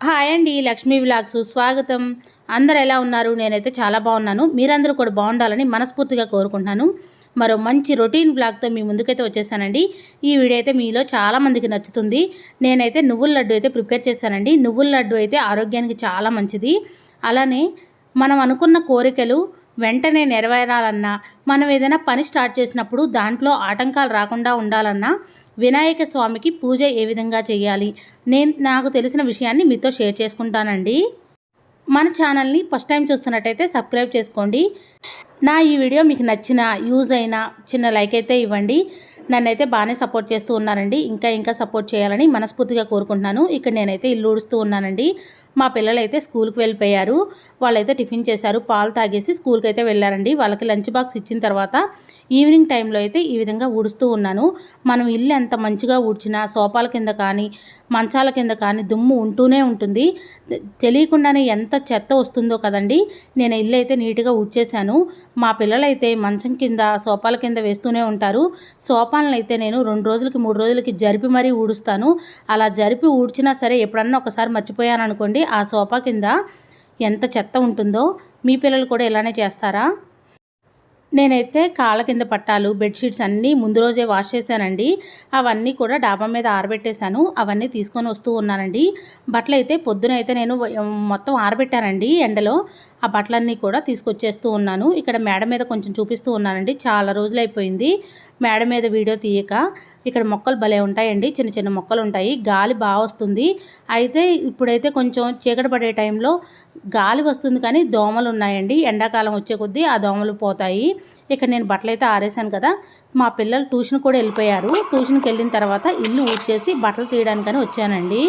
Hi అండి Lakshmi vlogs. స్వాగతం. అందరు ఎలా ఉన్నారు? నేనైతే చాలా బాగున్నాను. మీరందరూ కూడా బాగుండాలని మనస్ఫూర్తిగా కోరుకుంటున్నాను. మరో మంచి రొటీన్ బ్లాగ్తో మీ ముందుకైతే వచ్చేసానండి. ఈ వీడియో అయితే మీలో చాలామందికి నచ్చుతుంది. నేనైతే నువ్వుల లడ్డు అయితే ప్రిపేర్ చేశానండి. నువ్వుల లడ్డు అయితే ఆరోగ్యానికి చాలా మంచిది. అలానే మనం అనుకున్న కోరికలు వెంటనే నెరవేరాలన్నా మనం ఏదైనా పని స్టార్ట్ చేసినప్పుడు దాంట్లో ఆటంకాలు రాకుండా ఉండాలన్నా వినాయక స్వామికి పూజ ఏ విధంగా చేయాలి? నేను నాకు తెలిసిన విషయాన్ని మీతో షేర్ చేసుకుంటానండి. మన ఛానల్ని ఫస్ట్ టైం చూస్తున్నట్టయితే సబ్స్క్రైబ్ చేసుకోండి. నా ఈ వీడియో మీకు నచ్చిన యూజ్ అయినా చిన్న లైక్ అయితే ఇవ్వండి. నన్నైతే బాగానే సపోర్ట్ చేస్తూ ఉన్నారండి. ఇంకా ఇంకా సపోర్ట్ చేయాలని మనస్ఫూర్తిగా కోరుకుంటున్నాను. ఇక్కడ నేనైతే ఇల్లు ఊడుస్తూ ఉన్నానండి. మా పిల్లలైతే స్కూల్కి వెళ్ళిపోయారు. వాళ్ళైతే టిఫిన్ చేశారు. పాలు తాగేసి స్కూల్కి అయితే వెళ్ళారండి. వాళ్ళకి లంచ్ బాక్స్ ఇచ్చిన తర్వాత ఈవినింగ్ టైంలో అయితే ఈ విధంగా ఊడుస్తూ ఉన్నాను. మనం ఇల్లు ఎంత మంచిగా ఊడ్చినా సోఫాల కింద కానీ మంచాల కింద కానీ దుమ్ము ఉంటూనే ఉంటుంది. తెలియకుండానే ఎంత చెత్త వస్తుందో కదండి. నేను ఇల్లు అయితే నీట్గా ఊడ్చేశాను. మా పిల్లలైతే మంచం కింద సోఫాల కింద వేస్తూనే ఉంటారు. సోఫాలను అయితే నేను రెండు రోజులకి మూడు రోజులకి జరిపి మరీ ఊడుస్తాను. అలా జరిపి ఊడ్చినా సరే ఎప్పుడన్నా ఒకసారి మర్చిపోయాను అనుకోండి ఆ సోఫా కింద ఎంత చెత్త ఉంటుందో. మీ పిల్లలు కూడా ఇలానే చేస్తారా? నేనైతే కాళ్ళ కింద పట్టాలు బెడ్షీట్స్ అన్నీ ముందు రోజే వాష్ చేశానండి. అవన్నీ కూడా డాబా మీద ఆరబెట్టేశాను. అవన్నీ తీసుకొని వస్తూ ఉన్నానండి. బట్టలు అయితే పొద్దున అయితే నేను మొత్తం ఆరబెట్టానండి ఎండలో. ఆ బట్టలన్నీ కూడా తీసుకొచ్చేస్తూ ఉన్నాను. ఇక్కడ మేడ మీద కొంచెం చూపిస్తూ ఉన్నానండి. చాలా రోజులు అయిపోయింది మేడ మీద వీడియో తీయక. ఇక్కడ మొక్కలు భలే ఉంటాయండి. చిన్న చిన్న మొక్కలు ఉంటాయి గాలి బాగా వస్తుంది. అయితే ఇప్పుడైతే కొంచెం చీకటి పడే టైంలో గాలి వస్తుంది కానీ దోమలు ఉన్నాయండి. ఎండాకాలం వచ్చే కొద్దీ ఆ దోమలు పోతాయి. ఇక్కడ నేను బట్టలు అయితే ఆరేసాను కదా. మా పిల్లలు ట్యూషన్ కూడా వెళ్ళిపోయారు. ట్యూషన్కి వెళ్ళిన తర్వాత ఇల్లు ఊడ్చేసి బట్టలు తీయడానికని వచ్చానండి.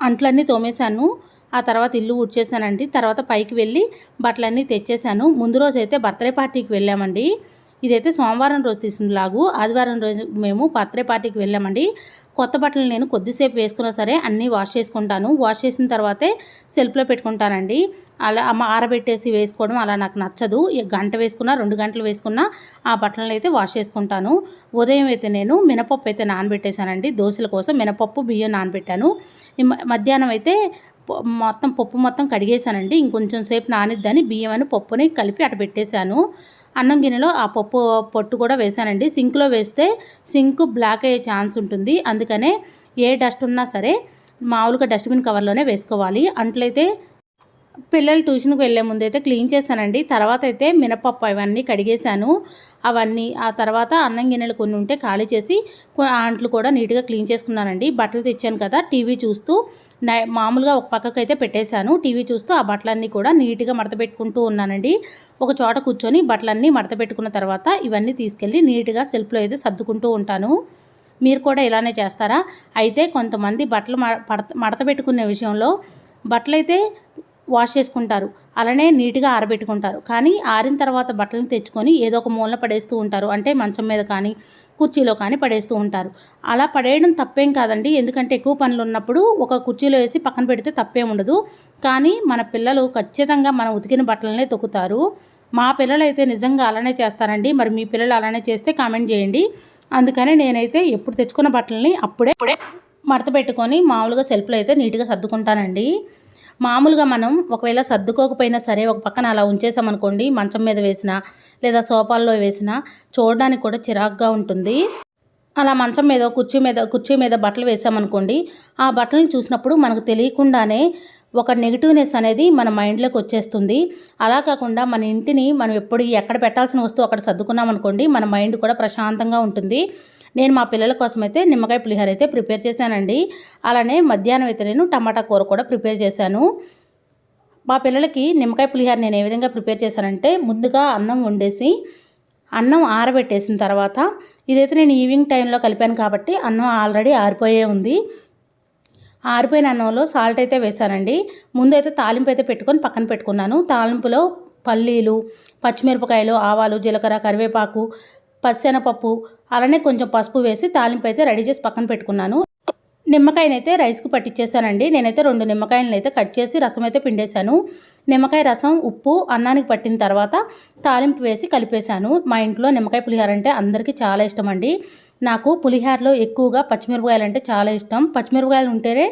అంట్లన్నీ తోమేశాను. ఆ తర్వాత ఇల్లు ఊడ్చేసానండి తర్వాత పైకి వెళ్ళి బట్టలన్నీ తెచ్చేసాను ముందు రోజు అయితే బర్త్డే పార్టీకి వెళ్ళామండి. ఇదైతే సోమవారం రోజు తీసిన లాగు ఆదివారం రోజు మేము బర్త్డే పార్టీకి వెళ్ళామండి. కొత్త బట్టలు నేను కొద్దిసేపు వేసుకున్నా సరే అన్నీ వాష్ చేసుకుంటాను. వాష్ చేసిన తర్వాతే సెల్ఫ్లో పెట్టుకుంటానండి. అలా అమ్మ ఆరబెట్టేసి వేసుకోవడం అలా నాకు నచ్చదు. గంట వేసుకున్నా రెండు గంటలు వేసుకున్నా ఆ బట్టలను అయితే వాష్ చేసుకుంటాను. ఉదయం అయితే నేను మినపప్పు అయితే నానబెట్టేశానండి. దోశల కోసం మినపప్పు బియ్యం నానబెట్టాను. మధ్యాహ్నం అయితే మొత్తం పప్పు మొత్తం కడిగేశానండి. ఇంకొంచెం సేపు నానిద్దని బియ్యం అని పప్పుని కలిపి అటు పెట్టేశాను. అన్నం గిన్నెలో ఆ పప్పు పొట్టు కూడా వేశానండి. సింక్లో వేస్తే సింక్ బ్లాక్ అయ్యే ఛాన్స్ ఉంటుంది. అందుకనే ఏ డస్ట్ ఉన్నా సరే మామూలుగా డస్ట్బిన్ కవర్లోనే వేసుకోవాలి. అంట్లయితే పిల్లలు ట్యూషన్కి వెళ్ళే ముందు అయితే క్లీన్ చేశానండి. తర్వాత అయితే మినపప్పు అవన్నీ కడిగేశాను. అవన్నీ ఆ తర్వాత అన్నం గిన్నెలు కొన్ని ఉంటే ఖాళీ చేసి అంట్లు కూడా నీట్గా క్లీన్ చేసుకున్నానండి. బట్టలు తెచ్చాను కదా టీవీ చూస్తూ నై మామూలుగా ఒక పక్కకు అయితే పెట్టేశాను. టీవీ చూస్తూ ఆ బట్టలన్నీ కూడా నీట్గా మడత పెట్టుకుంటూ ఉన్నానండి. ఒక చోట కూర్చొని బట్టలన్నీ మడత పెట్టుకున్న తర్వాత ఇవన్నీ తీసుకెళ్ళి నీట్గా సెల్ఫ్లో అయితే సర్దుకుంటూ ఉంటాను. మీరు కూడా ఇలానే చేస్తారా? అయితే కొంతమంది బట్టలు మడత పెట్టుకునే విషయంలో బట్టలైతే వాష్ చేసుకుంటారు. అలానే నీట్గా ఆరబెట్టుకుంటారు. కానీ ఆరిన తర్వాత బట్టలను తెచ్చుకొని ఏదో ఒక మూలన పడేస్తూ ఉంటారు. అంటే మంచం మీద కానీ కుర్చీలో కానీ పడేస్తూ ఉంటారు. అలా పడేయడం తప్పేం కాదండి. ఎందుకంటే ఎక్కువ పనులు ఉన్నప్పుడు ఒక కుర్చీలో వేసి పక్కన పెడితే తప్పేం ఉండదు. కానీ మన పిల్లలు ఖచ్చితంగా మనం ఉతికిన బట్టలనే తొక్కుతారు. మా పిల్లలు అయితే నిజంగా అలానే చేస్తారండి. మరి మీ పిల్లలు అలానే చేస్తే కామెంట్ చేయండి. అందుకని నేనైతే ఎప్పుడు తెచ్చుకున్న బట్టలని అప్పుడే మడత పెట్టుకొని మామూలుగా సెల్ఫ్లో అయితే నీట్గా సర్దుకుంటానండి. మామూలుగా మనం ఒకవేళ సర్దుకోకపోయినా సరే ఒక పక్కన అలా ఉంచేసామనుకోండి మంచం మీద వేసినా లేదా సోఫాల్లో వేసినా చూడడానికి కూడా చిరాకుగా ఉంటుంది. అలా మంచం మీద కుర్చీ మీద కుర్చీ మీద బట్టలు వేసామనుకోండి ఆ బట్టలను చూసినప్పుడు మనకు తెలియకుండానే ఒక నెగిటివ్నెస్ అనేది మన మైండ్లోకి వచ్చేస్తుంది. అలా కాకుండా మన ఇంటిని మనం ఎప్పుడు ఎక్కడ పెట్టాల్సిన వస్తువు అక్కడ సర్దుకున్నాం అనుకోండి మన మైండ్ కూడా ప్రశాంతంగా ఉంటుంది. నేను మా పిల్లల కోసం అయితే నిమ్మకాయ పులిహోర అయితే ప్రిపేర్ చేశానండి. అలానే మధ్యాహ్నం అయితే నేను టమాటా కూర కూడా ప్రిపేర్ చేశాను. మా పిల్లలకి నిమ్మకాయ పులిహోర నేను ఏ విధంగా ప్రిపేర్ చేశానంటే ముందుగా అన్నం వండేసి అన్నం ఆరబెట్టేసిన తర్వాత ఇదైతే నేను ఈవినింగ్ టైంలో కలిపాను కాబట్టి అన్నం ఆల్రెడీ ఆరిపోయే ఉంది. ఆరిపోయిన అన్నంలో సాల్ట్ అయితే వేసానండి ముందైతే తాలింపు అయితే పెట్టుకొని పక్కన పెట్టుకున్నాను. తాలింపులో పల్లీలు పచ్చిమిరపకాయలు ఆవాలు జీలకర్ర కరివేపాకు పచ్చెనపప్పు అలానే కొంచెం పసుపు వేసి తాలింపు అయితే రెడీ చేసి పక్కన పెట్టుకున్నాను. నిమ్మకాయనైతే రైస్కి పట్టించేసానండి నేనైతే రెండు నిమ్మకాయలను అయితే కట్ చేసి రసం అయితే పిండేశాను. నిమ్మకాయ రసం ఉప్పు అన్నానికి పట్టిన తర్వాత తాలింపు వేసి కలిపేశాను. మా ఇంట్లో నిమ్మకాయ పులిహోర అంటే అందరికీ చాలా ఇష్టం అండి నాకు పులిహోరలో ఎక్కువగా పచ్చిమిరపకాయలు అంటే చాలా ఇష్టం. పచ్చిమిరపకాయలు ఉంటేనే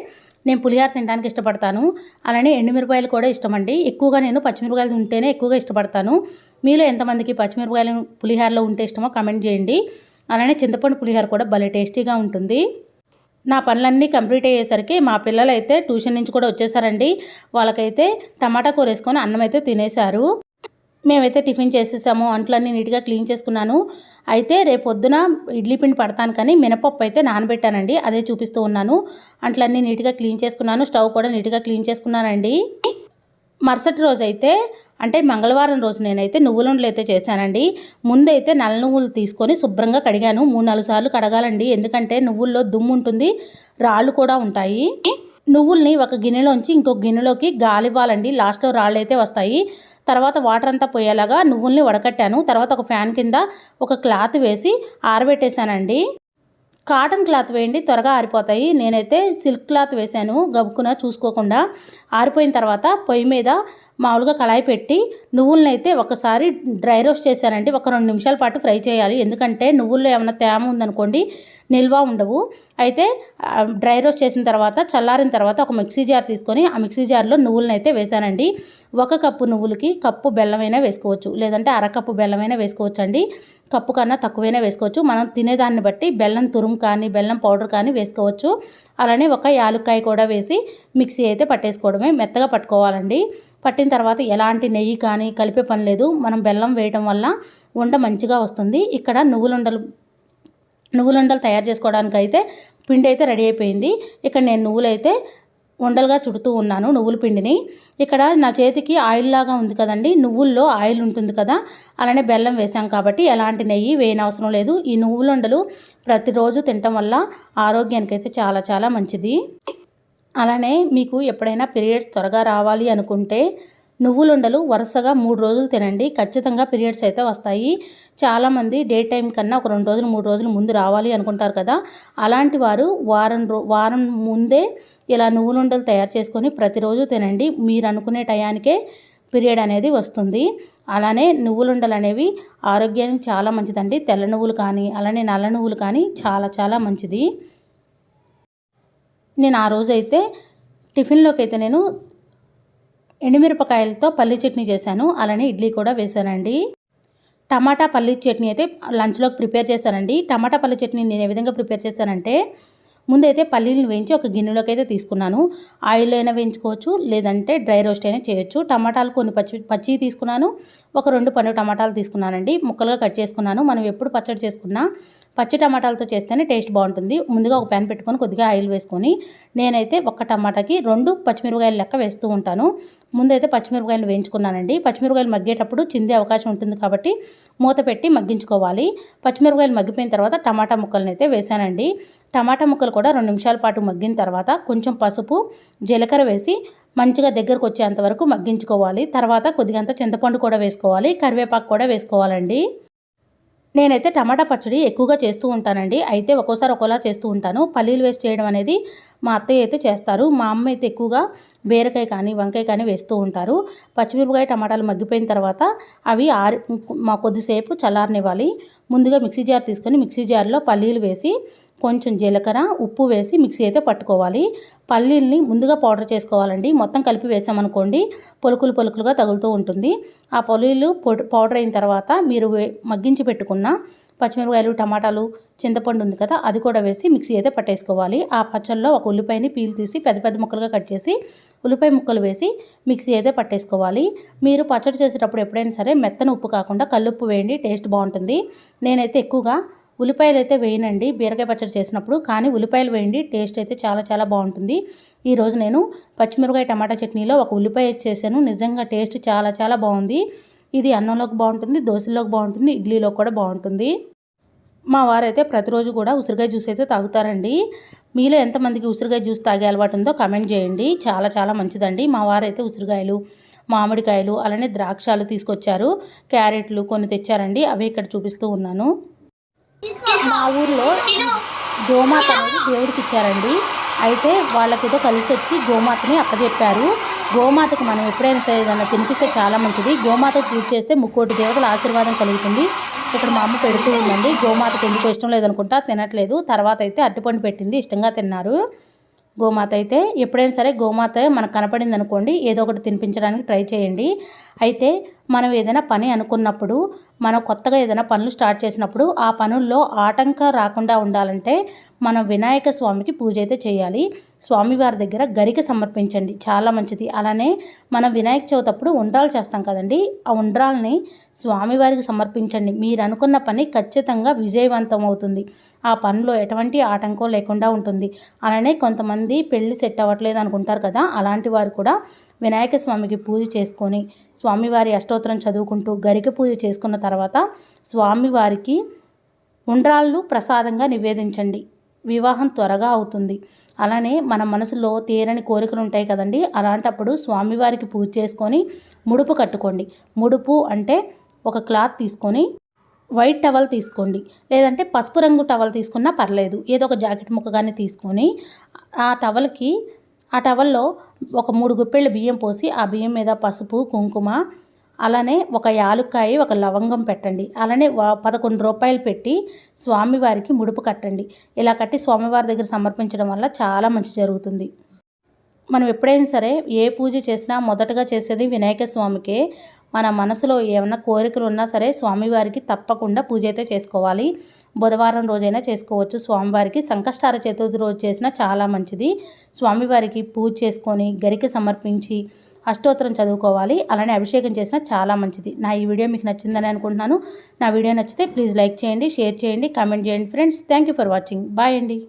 నేను పులిహార తినడానికి ఇష్టపడతాను. అలానే ఎండుమిరపకాయలు కూడా ఇష్టం అండి ఎక్కువగా నేను పచ్చిమిరపకాయలు ఉంటేనే ఎక్కువగా ఇష్టపడతాను. మీలో ఎంతమందికి పచ్చిమిరపకాయలు పులిహారలో ఉంటే ఇష్టమో కమెంట్ చేయండి. అలానే చింతపండు పులిహార కూడా భలే టేస్టీగా ఉంటుంది. నా పనులన్నీ కంప్లీట్ అయ్యేసరికి మా పిల్లలు అయితే ట్యూషన్ నుంచి కూడా వచ్చేసారండి. వాళ్ళకైతే టమాటా కూర వేసుకొని అన్నం అయితే తినేశారు. మేమైతే టిఫిన్ చేసేసాము అంట్లన్నీ నీట్గా క్లీన్ చేసుకున్నాను. అయితే రేపు పొద్దున ఇడ్లీ పిండి పడతాను కానీ మినపప్పు అయితే నానబెట్టానండి అదే చూపిస్తూ ఉన్నాను. అంట్లన్నీ నీట్గా క్లీన్ చేసుకున్నాను స్టవ్ కూడా నీట్గా క్లీన్ చేసుకున్నానండి. మరుసటి రోజు అయితే అంటే మంగళవారం రోజు నేనైతే నువ్వులుండలు అయితే చేశానండి. ముందైతే నల్ల నువ్వులు తీసుకొని శుభ్రంగా కడిగాను. మూడు నాలుగు సార్లు కడగాలండి. ఎందుకంటే నువ్వుల్లో దుమ్ము ఉంటుంది రాళ్ళు కూడా ఉంటాయి. నువ్వుల్ని ఒక గిన్నెలోంచి ఇంకో గిన్నెలోకి గాలివ్వాలండి. లాస్ట్లో రాళ్ళు అయితే వస్తాయి. తర్వాత వాటర్ అంతా పోయేలాగా నువ్వుల్ని వడకట్టాను. తర్వాత ఒక ఫ్యాన్ కింద ఒక క్లాత్ వేసి ఆరబెట్టేశానండి. కాటన్ క్లాత్ వేయండి త్వరగా ఆరిపోతాయి. నేనైతే సిల్క్ క్లాత్ వేశాను గబుకున చూసుకోకుండా. ఆరిపోయిన తర్వాత పొయ్యి మీద మామూలుగా కళాయి పెట్టి నువ్వులను అయితే ఒకసారి డ్రై రోస్ట్ చేశానండి ఒక రెండు నిమిషాల పాటు ఫ్రై చేయాలి. ఎందుకంటే నువ్వుల్లో ఏమైనా తేమ ఉందనుకోండి నిల్వ ఉండవు. అయితే డ్రై రోస్ట్ చేసిన తర్వాత చల్లారిన తర్వాత ఒక మిక్సీ జార్ తీసుకొని ఆ మిక్సీ జార్లో నువ్వులను అయితే వేశానండి. ఒక కప్పు నువ్వులకి కప్పు బెల్లమైనా వేసుకోవచ్చు. లేదంటే అరకప్పు బెల్లమైనా వేసుకోవచ్చు అండి కప్పు కన్నా తక్కువైనా వేసుకోవచ్చు. మనం తినేదాన్ని బట్టి బెల్లం తురుము కానీ బెల్లం పౌడర్ కానీ వేసుకోవచ్చు. అలానే ఒక యాలుక్కాయ కూడా వేసి మిక్సీ అయితే పట్టేసుకోవడమే మెత్తగా పట్టుకోవాలండి. పట్టిన తర్వాత ఎలాంటి నెయ్యి కానీ కలిపే పని లేదు. మనం బెల్లం వేయటం వల్ల వంట మంచిగా వస్తుంది. ఇక్కడ నువ్వులుండలు నువ్వులుండలు తయారు చేసుకోవడానికి అయితే పిండి అయితే రెడీ అయిపోయింది. ఇక్కడ నేను నువ్వులైతే ఉండలుగా చుడుతూ ఉన్నాను నువ్వుల పిండిని. ఇక్కడ నా చేతికి ఆయిల్ లాగా ఉంది కదండి. నువ్వుల్లో ఆయిల్ ఉంటుంది కదా అలానే బెల్లం వేసాం కాబట్టి ఎలాంటి నెయ్యి వేయనవసరం లేదు. ఈ నువ్వులుండలు ప్రతిరోజు తినటం వల్ల ఆరోగ్యానికి అయితే చాలా చాలా మంచిది. అలానే మీకు ఎప్పుడైనా పీరియడ్స్ త్వరగా రావాలి అనుకుంటే నువ్వులుండలు వరుసగా మూడు రోజులు తినండి. ఖచ్చితంగా పీరియడ్స్ అయితే వస్తాయి. చాలామంది డే టైం కన్నా ఒక రెండు రోజులు మూడు రోజులు ముందు రావాలి అనుకుంటారు కదా. అలాంటి వారు వారం రో వారం ముందే ఇలా నువ్వులుండలు తయారు చేసుకొని ప్రతిరోజు తినండి. మీరు అనుకునే టయానికే పీరియడ్ అనేది వస్తుంది. అలానే నువ్వులుండలు అనేవి ఆరోగ్యానికి చాలా మంచిదండి. తెల్ల నువ్వులు కానీ అలానే నల్ల నువ్వులు కానీ చాలా చాలా మంచిది. నేను ఆ రోజైతే టిఫిన్లోకి అయితే నేను ఎండుమిరపకాయలతో పల్లి చట్నీ చేశాను. అలానే ఇడ్లీ కూడా వేశానండి. టమాటా పల్లి చట్నీ అయితే లంచ్లోకి ప్రిపేర్ చేశానండి. టమాటా పల్లి చట్నీ నేను ఏ విధంగా ప్రిపేర్ చేశానంటే ముందైతే పల్లీలను వేయించి ఒక గిన్నెలోకి అయితే తీసుకున్నాను. ఆయిల్ అయినా వేయించుకోవచ్చు లేదంటే డ్రై రోస్ట్ అయినా చేయొచ్చు. టమాటాలు కొన్ని పచ్చి పచ్చి తీసుకున్నాను. ఒక రెండు పండు టమాటాలు తీసుకున్నానండి. ముక్కలుగా కట్ చేసుకున్నాను. మనం ఎప్పుడు పచ్చడి చేసుకున్నా పచ్చి టమాటాలతో చేస్తేనే టేస్ట్ బాగుంటుంది. ముందుగా ఒక ప్యాన్ పెట్టుకొని కొద్దిగా ఆయిల్ వేసుకొని నేనైతే ఒక్క టమాటాకి రెండు పచ్చిమిరపకాయలు లెక్క వేస్తూ ఉంటాను. ముందైతే పచ్చిమిరపకాయలు వేయించుకున్నానండి. పచ్చిమిరపకాయలు మగ్గేటప్పుడు చిందే అవకాశం ఉంటుంది కాబట్టి మూత పెట్టి మగ్గించుకోవాలి. పచ్చిమిరపకాయలు మగ్గిపోయిన తర్వాత టమాటా ముక్కలను అయితే వేసానండి. టమాటా ముక్కలు కూడా రెండు నిమిషాల పాటు మగ్గిన తర్వాత కొంచెం పసుపు జీలకర్ర వేసి మంచిగా దగ్గరకు వచ్చేంత వరకు మగ్గించుకోవాలి. తర్వాత కొద్దిగంత చింతపండు కూడా వేసుకోవాలి. కరివేపాకు కూడా వేసుకోవాలండి. నేనైతే టమాటా పచ్చడి ఎక్కువగా చేస్తూ ఉంటానండి. అయితే ఒక్కోసారి ఒక్కోలా చేస్తూ ఉంటాను. పల్లీలు వేసి చేయడం అనేది మా అత్తయ్య అయితే చేస్తారు. మా అమ్మ అయితే ఎక్కువగా బీరకాయ కానీ వంకాయ కానీ వేస్తూ ఉంటారు. పచ్చిమిరపకాయ టమాటాలు మగ్గిపోయిన తర్వాత అవి ఆరి మా కొద్దిసేపు చల్లారనివ్వాలి. ముందుగా మిక్సీ జార్ తీసుకొని మిక్సీ జార్లో పల్లీలు వేసి కొంచెం జీలకర్ర ఉప్పు వేసి మిక్సీ అయితే పట్టుకోవాలి. పల్లీల్ని ముందుగా పౌడర్ చేసుకోవాలండి. మొత్తం కలిపి వేసామనుకోండి పొలుకులు పొలుకులుగా తగులుతూ ఉంటుంది. ఆ పల్లీలు పౌడర్ అయిన తర్వాత మీరు మగ్గించి పెట్టుకున్న పచ్చిమిరపకాయలు టమాటాలు చింతపండు ఉంది కదా అది కూడా వేసి మిక్సీ అయితే పట్టేసుకోవాలి. ఆ పచ్చళ్ళలో ఒక ఉల్లిపాయని పీల్ తీసి పెద్ద పెద్ద ముక్కలుగా కట్ చేసి ఉల్లిపాయ ముక్కలు వేసి మిక్సీ అయితే పట్టేసుకోవాలి. మీరు పచ్చడి చేసేటప్పుడు ఎప్పుడైనా సరే మెత్తన ఉప్పు కాకుండా కల్లుప్పు వేయండి టేస్ట్ బాగుంటుంది. నేనైతే ఎక్కువగా ఉల్లిపాయలు అయితే వేయనండి. బీరకాయ పచ్చడి చేసినప్పుడు కానీ ఉల్లిపాయలు వేయండి. టేస్ట్ అయితే చాలా చాలా బాగుంటుంది. ఈరోజు నేను పచ్చిమిరకాయ టమాటా చట్నీలో ఒక ఉల్లిపాయ చేశాను. నిజంగా టేస్ట్ చాలా చాలా బాగుంది. ఇది అన్నంలోకి బాగుంటుంది దోశలోకి బాగుంటుంది ఇడ్లీలో కూడా బాగుంటుంది. మా వారైతే ప్రతిరోజు కూడా ఉసిరికాయ జ్యూస్ అయితే తాగుతారండి. మీలో ఎంతమందికి ఉసిరికాయ జ్యూస్ తాగే అలవాటు ఉందో కమెంట్ చేయండి. చాలా చాలా మంచిదండి. మా వారైతే ఉసిరికాయలు మామిడికాయలు అలానే ద్రాక్షాలు తీసుకొచ్చారు. క్యారెట్లు కొన్ని తెచ్చారండి. అవి ఇక్కడ చూపిస్తూ ఉన్నాను. మా ఊర్లో గోమాత అనేది దేవుడికి ఇచ్చారండి. అయితే వాళ్ళకి ఏదో కలిసి వచ్చి గోమాతని అప్పచెప్పారు గోమాతకు మనం ఎప్పుడైనా సరే ఏదైనా తినిపిస్తే చాలా మంచిది. గోమాతకు పూజ చేస్తే ముక్కోటి దేవతల ఆశీర్వాదం కలుగుతుంది. ఇక్కడ మా అమ్మ పెడుతూ ఉందండి. గోమాతకి ఎందుకు ఇష్టం లేదనుకుంటా తినట్లేదు. తర్వాత అయితే అట్టుపండు పెట్టింది. ఇష్టంగా తిన్నారు. గోమాత అయితే ఎప్పుడైనా సరే గోమాత మనకు కనపడింది అనుకోండి ఏదో ఒకటి తినిపించడానికి ట్రై చేయండి. అయితే మనం ఏదైనా పని అనుకున్నప్పుడు మనం కొత్తగా ఏదైనా పనులు స్టార్ట్ చేసినప్పుడు ఆ పనుల్లో ఆటంకం రాకుండా ఉండాలంటే మనం వినాయక స్వామికి పూజ అయితే చేయాలి. స్వామివారి దగ్గర గరిక సమర్పించండి. చాలా మంచిది. అలానే మనం వినాయక చవితి అప్పుడు ఉండ్రాలు చేస్తాం కదండి. ఆ ఉండ్రాల్ని స్వామివారికి సమర్పించండి. మీరు అనుకున్న పని ఖచ్చితంగా విజయవంతం అవుతుంది. ఆ పనిలో ఎటువంటి ఆటంకం లేకుండా ఉంటుంది. అలానే కొంతమంది పెళ్ళి సెట్ అవ్వట్లేదు అనుకుంటారు కదా అలాంటి వారు కూడా వినాయక స్వామికి పూజ చేసుకొని స్వామివారి అష్టోత్తరం చదువుకుంటూ గరిక పూజ చేసుకున్న తర్వాత స్వామివారికి ఉండ్రాళ్ళు ప్రసాదంగా నివేదించండి. వివాహం త్వరగా అవుతుంది. అలానే మన మనసులో తీరని కోరికలు ఉంటాయి కదండి. అలాంటప్పుడు స్వామివారికి పూజ చేసుకొని ముడుపు కట్టుకోండి. ముడుపు అంటే ఒక క్లాత్ తీసుకొని వైట్ టవల్ తీసుకోండి. లేదంటే పసుపు రంగు టవల్ తీసుకున్నా పర్లేదు. ఏదో ఒక జాకెట్ ముక్క కానీ తీసుకొని ఆ టవల్కి ఆ టవల్లో ఒక మూడు గుప్పెళ్ళు బియ్యం పోసి ఆ బియ్యం మీద పసుపు కుంకుమ అలానే ఒక యాలుక్కాయ ఒక లవంగం పెట్టండి. అలానే పదకొండు రూపాయలు పెట్టి స్వామివారికి ముడుపు కట్టండి. ఇలా కట్టి స్వామివారి దగ్గర సమర్పించడం వల్ల చాలా మంచి జరుగుతుంది. మనం ఎప్పుడైనా సరే ఏ పూజ చేసినా మొదటగా చేసేది వినాయక స్వామికే. మన మనసులో ఏమైనా కోరికలు ఉన్నా సరే స్వామివారికి తప్పకుండా పూజ అయితే చేసుకోవాలి. బుధవారం రోజైనా చేసుకోవచ్చు. స్వామివారికి సంకష్టార చతుర్థి రోజు చేసినా చాలా మంచిది. స్వామివారికి పూజ చేసుకొని గరికి సమర్పించి అష్టోత్తరం చదువుకోవాలి. అలానే అభిషేకం చేసినా చాలా మంచిది. నా ఈ వీడియో మీకు నచ్చిందని అనుకుంటున్నాను. నా వీడియో నచ్చితే ప్లీజ్ లైక్ చేయండి షేర్ చేయండి కామెంట్ చేయండి. Friends thank you for watching. Bye అండి.